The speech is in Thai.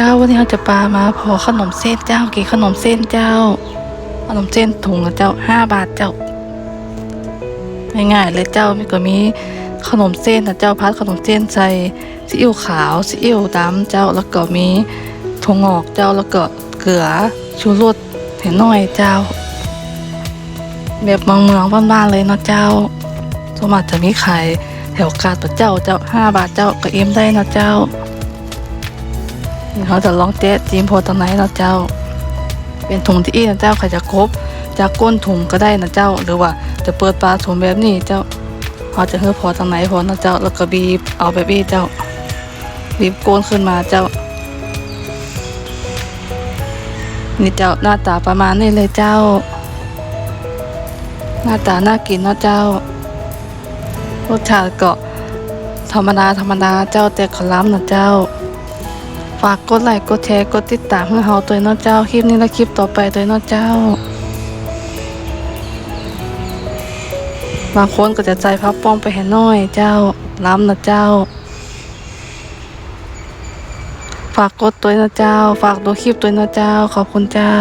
เจ้าวันนี้เราจะปามาพอขนมเส้นเจ้ากี่ขนมเส้นเจ้า ขนมเส้นถุงละเจ้าห้าบาทเจ้าง่ายๆเลยเจ้ามีก็มีขนมเส้นนะเจ้าพัดขนมเส้นใส่ซีอิ๊วขาวซีอิ๊วดำเจ้าแล้วก็มีถั่วงอกเจ้าแล้วก็เกลือชูรสเห็นหน่อยเจ้า แบบเมืองเมืองๆบ้านๆเลยเนาะเจ้าสมมติจะมีขายแถวกาดปะเจ้าเจ้าห้าบาทเจ้าก็เอ็มได้เนาะเจ้า เขาจะลองเจ๊จีมโพตรงไหนนะเจ้า เป็นถุงที่อีนะเจ้าใครจะครบจากก้นถุงก็ได้นะเจ้า หรือว่าจะเปิดปลาถุงแบบนี้เจ้าเขาจะเฮือพอตรงไหนพอนะเจ้า แล้วก็บีบเอาแบบนี้เจ้า บีบก้นขึ้นมาเจ้า นี่เจ้าหน้าตาประมาณนี้เลยเจ้า หน้าตาน่ากินเนาะเจ้ารสชาติก็ธรรมดาธรรมดาเจ้าแต่ขล้ำนะเจ้า ฝากกดไลค์กดแชร์กดติดตามให้เฮาตัวเนาะเจ้าคลิปนี้และคลิปต่อไปตัวเนาะเจ้า บางคนก็จะใจพับป้องไปแห่น้อยเจ้าล้ำนะเจ้า ฝากกดตัวเนาะเจ้า ฝากดูคลิปตัวเนาะเจ้า ขอบคุณเจ้า